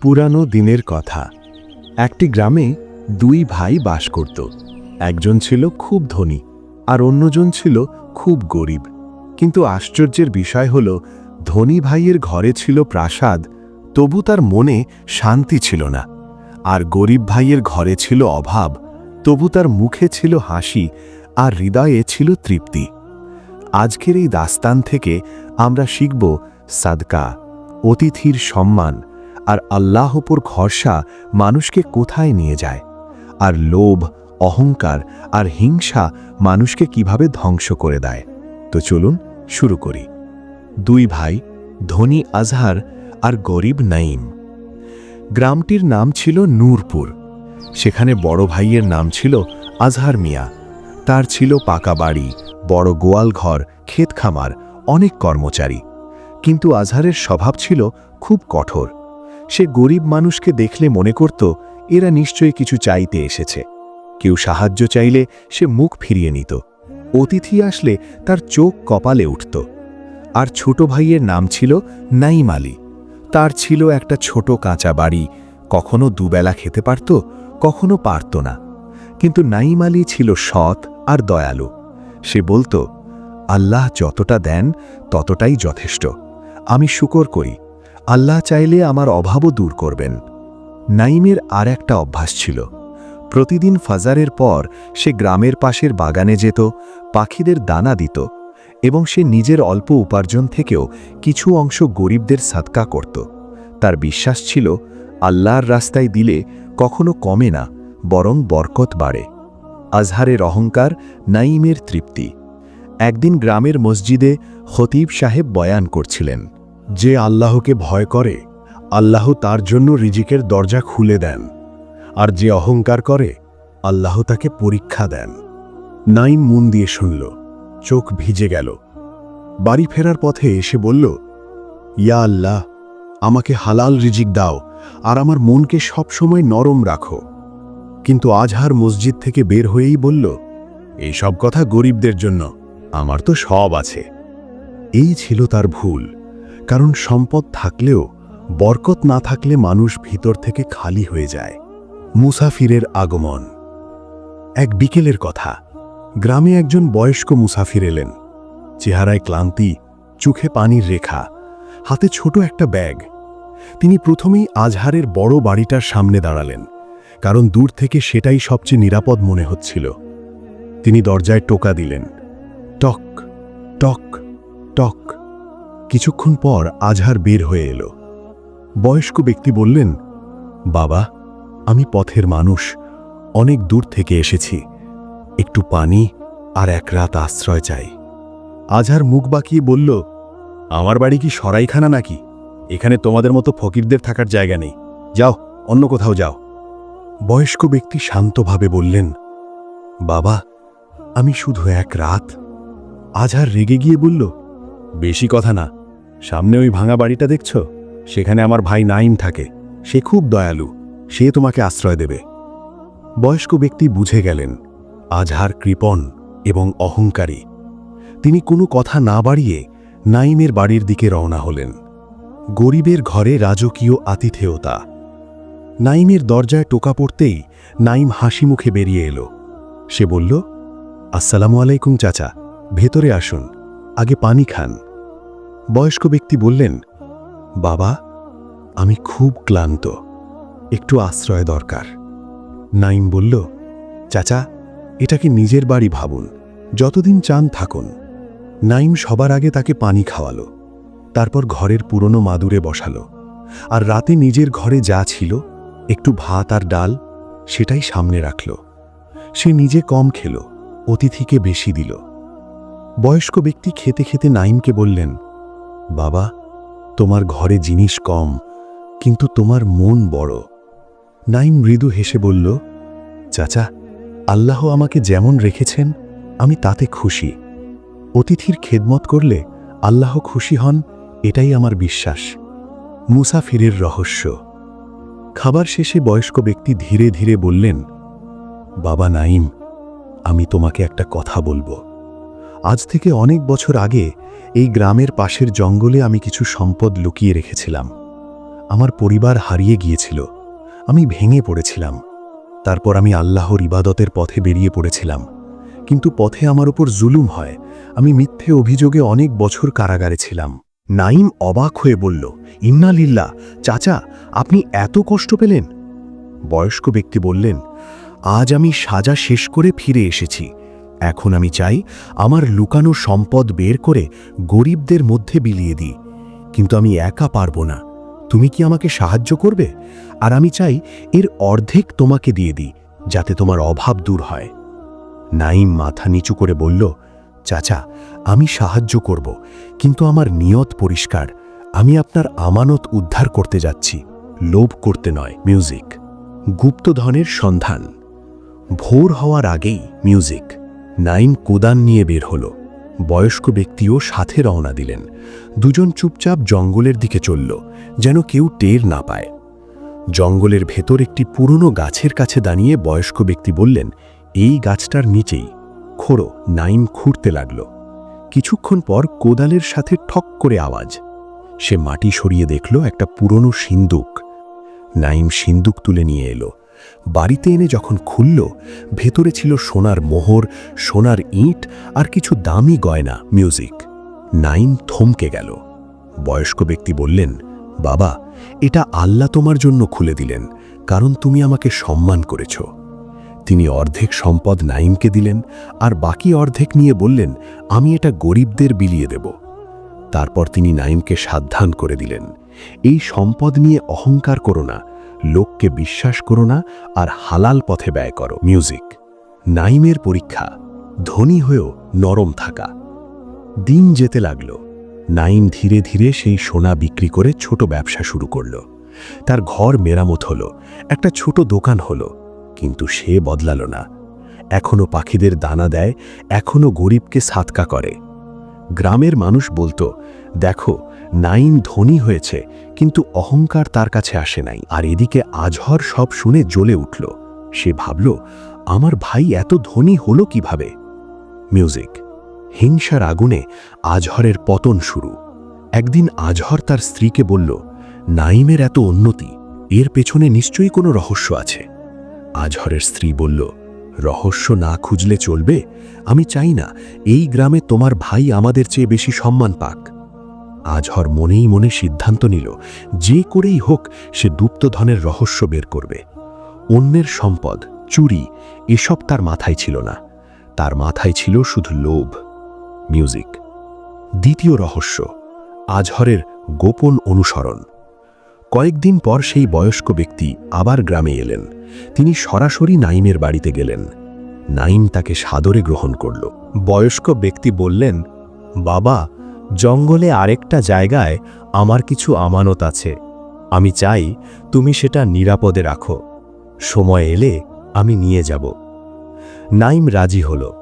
পুরানো দিনের কথা। একটি গ্রামে দুই ভাই বাস করত। একজন ছিল খুব ধনী আর অন্যজন ছিল খুব গরিব। কিন্তু আশ্চর্যের বিষয় হল, ধনী ভাইয়ের ঘরে ছিল প্রাসাদ, তবু তার মনে শান্তি ছিল না। আর গরিব ভাইয়ের ঘরে ছিল অভাব, তবু তার মুখে ছিল হাসি আর হৃদয়ে ছিল তৃপ্তি। আজকের এই দাস্তান থেকে আমরা শিখব সাদকা, অতিথির সম্মান আর আল্লাহপুর ভরসা মানুষকে কোথায় নিয়ে যায়? আর লোভ, অহংকার আর হিংসা মানুষকে কীভাবে ধ্বংস করে দেয়? তো চলুন শুরু করি। দুই ভাই, ধনী আজহার আর গরিব নাইম গ্রামটির নাম ছিল নূরপুর। সেখানে বড় ভাইয়ের নাম ছিল আজহার মিয়া। তার ছিল পাকা বাড়ি, বড় গোয়াল ঘর, ক্ষেত খামার, অনেক কর্মচারী। কিন্তু আজহারের স্বভাব ছিল খুব কঠোর। সে গরিব মানুষকে দেখলে মনে করত, এরা নিশ্চয়ই কিছু চাইতে এসেছে। কেউ সাহায্য চাইলে সে মুখ ফিরিয়ে নিত। অতিথি আসলে তার চোখ কপালে উঠত। আর ছোট ভাইয়ের নাম ছিল নাইম আলী। তার ছিল একটা ছোট কাঁচা বাড়ি। কখনো দুবেলা খেতে পারত, কখনো পারত না। কিন্তু নাইম আলী ছিল সৎ আর দয়ালু। সে বলতো, আল্লাহ যতটা দেন, ততটাই যথেষ্ট। আমি শুকর করি। আল্লাহ চাইলে আমার অভাবও দূর করবেন। নাইমের আর একটা অভ্যাস ছিল। প্রতিদিন ফাজারের পর সে গ্রামের পাশের বাগানে যেত, পাখিদের দানা দিত এবং সে নিজের অল্প উপার্জন থেকেও কিছু অংশ গরিবদের সাদকা করত। তার বিশ্বাস ছিল, আল্লাহর রাস্তায় দিলে কখনো কমে না, বরং বরকত বাড়ে। আজহারের অহংকার নাইমের তৃপ্তি। একদিন গ্রামের মসজিদে খতিব সাহেব বয়ান করছিলেন যে আল্লাহকে ভয় করে, আল্লাহ তার জন্য রিজিকের দরজা খুলে দেন। আর যে অহংকার করে, আল্লাহ তাকে পরীক্ষা দেন। নাইম মন দিয়ে শুনল, চোখ ভিজে গেল। বাড়ি ফেরার পথে এসে বলল, ইয়া আল্লাহ, আমাকে হালাল রিজিক দাও, আর আমার মনকে সবসময় নরম রাখো। কিন্তু আজহার মসজিদ থেকে বের হয়েই বলল, এই সব কথা গরিবদের জন্য, আমার তো সব আছে। এই ছিল তার ভুল। কারণ সম্পদ থাকলেও বরকত না থাকলে মানুষ ভিতর থেকে খালি হয়ে যায়। মুসাফিরের আগমন। এক বিকেলের কথা। গ্রামে একজন বয়স্ক মুসাফির এলেন। চেহারায় ক্লান্তি, চোখে পানির রেখা, হাতে ছোট একটা ব্যাগ। তিনি প্রথমেই আজহারের বড় বাড়িটার সামনে দাঁড়ালেন, কারণ দূর থেকে সেটাই সবচেয়ে নিরাপদ মনে হচ্ছিল। তিনি দরজায় টোকা দিলেন। টক টক টক। কিছুক্ষণ পর আজহার বের হয়ে এলো। বয়স্ক ব্যক্তি বললেন, বাবা, আমি পথের মানুষ, অনেক দূর থেকে এসেছি। একটু পানি আর এক রাত আশ্রয় চাই। আজহার মুখ বাঁকিয়ে বলল, আমার বাড়ি কি সরাইখানা নাকি? এখানে তোমাদের মতো ফকিরদের থাকার জায়গা নেই। যাও, অন্য কোথাও যাও। বয়স্ক ব্যক্তি শান্তভাবে বললেন, বাবা, আমি শুধু এক রাত। আজহার রেগে গিয়ে বলল, বেশি কথা না। সামনে ওই ভাঙা বাড়িটা দেখছ? সেখানে আমার ভাই নাইম থাকে। সে খুব দয়ালু। সে তোমাকে আশ্রয় দেবে। বয়স্ক ব্যক্তি বুঝে গেলেন, আজহার কৃপণ এবং অহংকারী। তিনি কোনো কথা না বাড়িয়ে নাইমের বাড়ির দিকে রওনা হলেন। গরিবের ঘরে রাজকীয় আতিথেয়তা। নাইমের দরজায় টোকা পড়তেই নাইম হাসি মুখে বেরিয়ে এলো। সে বলল, আসসালামু আলাইকুম চাচা, ভেতরে আসুন। আগে পানি খান। বয়স্ক ব্যক্তি বললেন, বাবা, আমি খুব ক্লান্ত, একটু আশ্রয় দরকার। নাইম বলল, চাচা এটাকে নিজের বাড়ি ভাবুন, যতদিন চান থাকুন। নাইম সবার আগে তাকে পানি খাওয়ালো, তারপর ঘরের পুরনো মাদুরে বসালো, আর রাতে নিজের ঘরে যা ছিল, একটু ভাত আর ডাল, সেটাই সামনে রাখল। সে নিজে কম খেল, অতিথিকে বেশি দিল। বয়স্ক ব্যক্তি খেতে খেতে নাইমকে বললেন বাবা, তোমার ঘরে জিনিস কম, কিন্তু তোমার মন বড়। নাইম মৃদু হেসে বলল, চাচা, আল্লাহ আমাকে যেমন রেখেছেন, আমি তাতে খুশি। অতিথির খেদমত করলে আল্লাহ খুশি হন, এটাই আমার বিশ্বাস। মুসাফিরের রহস্য। খাবার শেষে বয়স্ক ব্যক্তি ধীরে ধীরে বললেন, বাবা নাইম, আমি তোমাকে একটা কথা বলব। আজ থেকে অনেক বছর আগে এই গ্রামের পাশের জঙ্গলে আমি কিছু সম্পদ লুকিয়ে রেখেছিলাম। আমার পরিবার হারিয়ে গিয়েছিল। আমি ভেঙে পড়েছিলাম। তারপর আমি আল্লাহর ইবাদতের পথে বেরিয়ে পড়েছিলাম। কিন্তু পথে আমার ওপর জুলুম হয়। আমি মিথ্যে অভিযোগে অনেক বছর কারাগারে ছিলাম। নাইম অবাক হয়ে বলল, ইন্না লিল্লা চাচা, আপনি এত কষ্ট পেলেন? বয়স্ক ব্যক্তি বললেন, আজ আমি সাজা শেষ করে ফিরে এসেছি। এখন আমি চাই আমার লুকানো সম্পদ বের করে গরিবদের মধ্যে বিলিয়ে দিই। কিন্তু আমি একা পারব না। তুমি কি আমাকে সাহায্য করবে? আর আমি চাই এর অর্ধেক তোমাকে দিয়ে দিই, যাতে তোমার অভাব দূর হয়। নাইম মাথা নিচু করে বলল, চাচা, আমি সাহায্য করব, কিন্তু আমার নিয়ত পরিষ্কার। আমি আপনার আমানত উদ্ধার করতে যাচ্ছি। লোভ করতে নয়, মিউজিক। গুপ্তধনের সন্ধান। ভোর হওয়ার আগেই মিউজিক। নাইম কোদান নিয়ে বের হল। বয়স্ক ব্যক্তিও সাথে রওনা দিলেন। দুজন চুপচাপ জঙ্গলের দিকে চলল, যেন কেউ টের না পায়। জঙ্গলের ভেতর একটি পুরনো গাছের কাছে দাঁড়িয়ে বয়স্ক ব্যক্তি বললেন, এই গাছটার নিচেই, খোড়ো। নাইম খুঁড়তে লাগল। কিছুক্ষণ পর কোদালের সাথে ঠক করে আওয়াজ। সে মাটি সরিয়ে দেখল একটা পুরনো সিন্দুক। নাইম সিন্দুক তুলে নিয়ে এলো। বাড়িতে এনে যখন খুলল, ভেতরে ছিল সোনার মোহর, সোনার ইঁট আর কিছু দামি গয়না মিউজিক নাইম থমকে গেল। বয়স্ক ব্যক্তি বললেন, বাবা, এটা আল্লাহ তোমার জন্য খুলে দিলেন, কারণ তুমি আমাকে সম্মান করেছ। তিনি অর্ধেক সম্পদ নাইমকে দিলেন আর বাকি অর্ধেক নিয়ে বললেন, আমি এটা গরিবদের বিলিয়ে দেব। তারপর তিনি নাইমকে সাবধান করে দিলেন, এই সম্পদ নিয়ে অহংকার করো না লোককে বিশ্বাস করো না আর হালাল পথে ব্যয় করো। মিউজিক নাইমের পরীক্ষা। ধনী হয়েও নরম থাকা। দিন যেতে লাগল। নাইম ধীরে ধীরে সেই সোনা বিক্রি করে ছোট ব্যবসা শুরু করল। তার ঘর মেরামত হলো, একটা ছোট দোকান হলো, কিন্তু সে বদলালো না। এখনও পাখিদের দানা দেয়, এখনও গরিবকে সাতকা করে। গ্রামের মানুষ বলতো, দেখো নাইম ধনী হয়েছে, কিন্তু অহংকার তার কাছে আসে নাই। আর এদিকে আজহর সব শুনে জ্বলে উঠল। সে ভাবল, আমার ভাই এত ধনী হলো কীভাবে? মিউজিক হিংসার আগুনে আজহরের পতন শুরু। একদিন আজহর তার স্ত্রীকে বলল, নাইমের এত উন্নতি, এর পেছনে নিশ্চয়ই কোনো রহস্য আছে? আজহরের স্ত্রী বলল, রহস্য না খুঁজলে চলবে? আমি চাই না, এই গ্রামে তোমার ভাই আমাদের চেয়ে বেশি সম্মান পাক। আজহর মনেই মনে সিদ্ধান্ত নিল, যে করেই হোক সে গুপ্তধনের রহস্য বের করবে। অন্যের সম্পদ, চুরি, এসব তার মাথায় ছিল না। তার মাথায় ছিল শুধু লোভ। মিউজিক। দ্বিতীয় রহস্য, আজহরের গোপন অনুসরণ। কয়েকদিন পর সেই বয়স্ক ব্যক্তি আবার গ্রামে এলেন। তিনি সরাসরি নাইমের বাড়িতে গেলেন। নাইম তাকে সাদরে গ্রহণ করল। বয়স্ক ব্যক্তি বললেন, বাবা জঙ্গলে আরেকটা জায়গায় আমার কিছু আমানত আছে। আমি চাই তুমি সেটা নিরাপদে রাখো। সময় এলে আমি নিয়ে যাব। নাইম রাজি হল।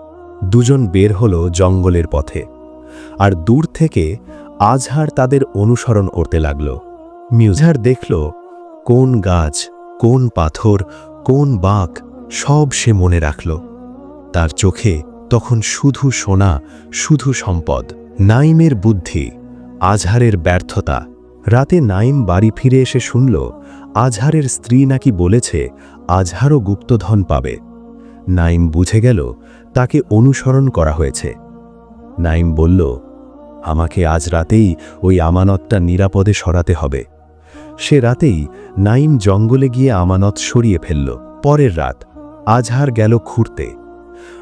দুজন বের হল জঙ্গলের পথে। আর দূর থেকে আজহার তাদের অনুসরণ করতে লাগল। মিউজার দেখল কোন গাছ, কোন পাথর, কোন বাঁক সব সে মনে রাখল। তার চোখে তখন শুধু সোনা, শুধু সম্পদ। নাইমের বুদ্ধি, আজহারের ব্যর্থতা। রাতে নাইম বাড়ি ফিরে এসে শুনল, আজহারের স্ত্রী নাকি বলেছে, আজহারও গুপ্তধন পাবে। নাইম বুঝে গেল, তাকে অনুসরণ করা হয়েছে। নাইম বলল, আমাকে আজ রাতেই ওই আমানতটা নিরাপদে সরাতে হবে। সে রাতেই নাইম জঙ্গলে গিয়ে আমানত সরিয়ে ফেলল। পরের রাত, আজহার গেল খুঁড়তে।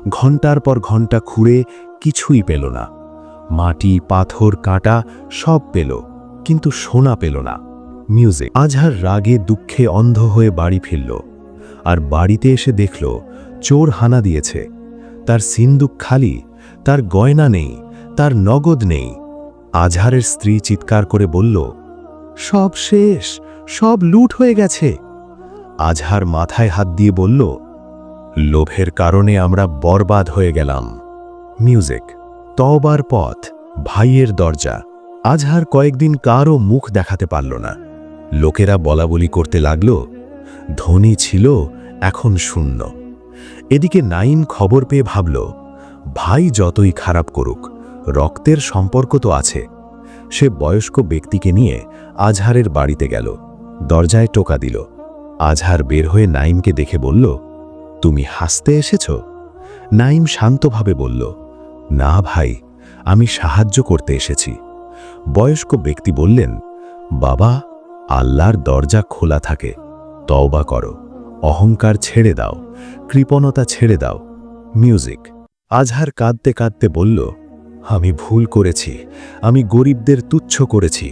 ঘণ্টার পর ঘণ্টা খুঁড়ে কিছুই পেল না। মাটি, পাথর, কাঁটা সব পেল, কিন্তু সোনা পেল না। মিউজিক। আজহার রাগে দুঃখে অন্ধ হয়ে বাড়ি ফিরল, আর বাড়িতে এসে দেখল, চোর হানা দিয়েছে। তার সিন্দুক খালি, তার গয়না নেই, তার নগদ নেই। আজহারের স্ত্রী চিৎকার করে বলল, সব শেষ, সব লুট হয়ে গেছে। আজহার মাথায় হাত দিয়ে বলল, লোভের কারণে আমরা বরবাদ হয়ে গেলাম। মিউজিক। তবার পথ, ভাইয়ের দরজা। আজহার কয়েকদিন কারও মুখ দেখাতে পারল না। লোকেরা বলাবলি করতে লাগল, ধনী ছিল, এখন শূন্য। এদিকে নাইম খবর পেয়ে ভাবল, ভাই যতই খারাপ করুক, রক্তের সম্পর্ক তো আছে। সে বয়স্ক ব্যক্তিকে নিয়ে আজহারের বাড়িতে গেল, দরজায় টোকা দিল। আজহার বের হয়ে নাইমকে দেখে বলল, তুমি হাসতে এসেছ? নাইম শান্তভাবে বলল না ভাই, আমি সাহায্য করতে এসেছি। বয়স্ক ব্যক্তি বললেন, বাবা, আল্লাহর দরজা খোলা থাকে, তওবা করো, অহংকার ছেড়ে দাও, কৃপণতা ছেড়ে দাও। মিউজিক। আজহার কাঁদতে কাঁদতে বলল, আমি ভুল করেছি, আমি গরিবদের তুচ্ছ করেছি,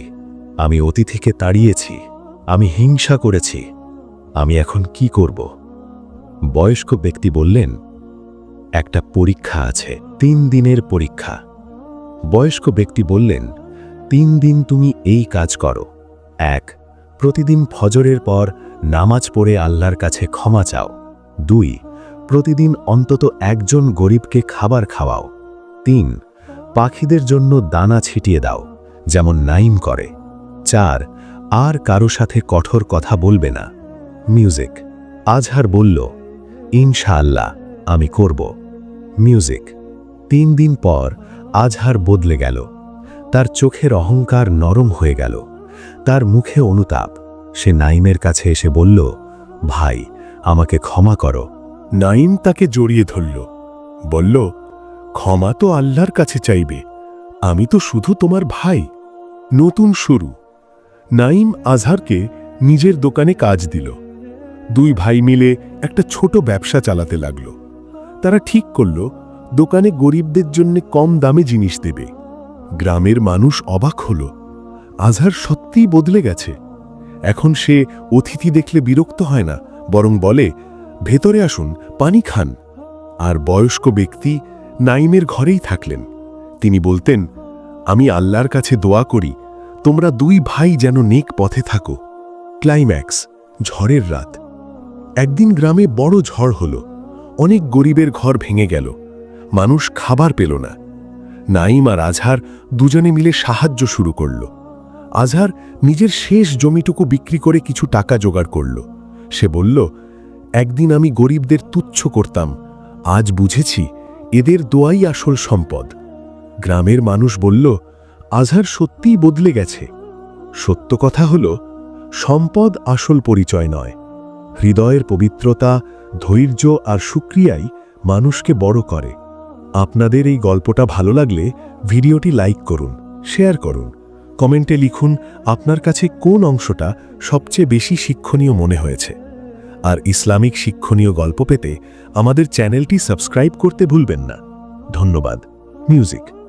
আমি অতিথিকে তাড়িয়েছি, আমি হিংসা করেছি, আমি এখন কি করব? বয়স্ক ব্যক্তি বললেন একটা পরীক্ষা আছে, তিন দিনের পরীক্ষা। বয়স্ক ব্যক্তি বললেন, তিন দিন তুমি এই কাজ করো। এক, প্রতিদিন ফজরের পর নামাজ পড়ে আল্লাহর কাছে ক্ষমা চাও। দুই, প্রতিদিন অন্তত একজন গরিবকে খাবার খাওয়াও। তিন, পাখিদের জন্য দানা ছিটিয়ে দাও, যেমন নাইম করে। চার, আর কারও সাথে কঠোর কথা বলবে না। মিউজিক। আজহার বলল, ইনশাআল্লাহ, আমি করব। মিউজিক তিন দিন পর আজহার বদলে গেল। তার চোখের অহংকার নরম হয়ে গেল। তার মুখে অনুতাপ। সে নাইমের কাছে এসে বলল, ভাই, আমাকে ক্ষমা করো। নাইম তাকে জড়িয়ে ধরল। বলল, ক্ষমা তো আল্লাহর কাছে চাইবে। আমি তো শুধু তোমার ভাই। নতুন শুরু। নাইম আজহারকে নিজের দোকানে কাজ দিল। দুই ভাই মিলে একটা ছোট ব্যবসা চালাতে লাগল। তারা ঠিক করল, দোকানে গরিবদের জন্য কম দামে জিনিস দেবে। গ্রামের মানুষ অবাক হল। আজহার সত্যিই বদলে গেছে। এখন সে অতিথি দেখলে বিরক্ত হয় না, বরং বলে, ভেতরে আসুন, পানি খান। আর বয়স্ক ব্যক্তি নাইমের ঘরেই থাকলেন। তিনি বলতেন, আমি আল্লাহর কাছে দোয়া করি, তোমরা দুই ভাই যেন নেক পথে থাকো। ক্লাইম্যাক্স, ঝড়ের রাত। একদিন গ্রামে বড় ঝড় হল। অনেক গরিবের ঘর ভেঙে গেল। মানুষ খাবার পেল না। নাইম আর আজহার দুজনে মিলে সাহায্য শুরু করল। আজহার নিজের শেষ জমিটুকু বিক্রি করে কিছু টাকা জোগাড় করল। সে বলল, একদিন আমি গরিবদের তুচ্ছ করতাম। আজ বুঝেছি, এদের দোয়াই আসল সম্পদ। গ্রামের মানুষ বলল, আজহার সত্যিই বদলে গেছে। সত্য কথা হল, সম্পদ আসল পরিচয় নয়। হৃদয়ের পবিত্রতা ধৈর্য আর সুক্রিয়াই মানুষকে বড় করে। আপনাদের এই গল্পটা ভালো লাগলে ভিডিওটি লাইক করুন, শেয়ার করুন, কমেন্টে লিখুন আপনার কাছে কোন অংশটা সবচেয়ে বেশি শিক্ষণীয় মনে হয়েছে। আর ইসলামিক শিক্ষণীয় গল্প পেতে আমাদের চ্যানেলটি সাবস্ক্রাইব করতে ভুলবেন না। ধন্যবাদ। মিউজিক।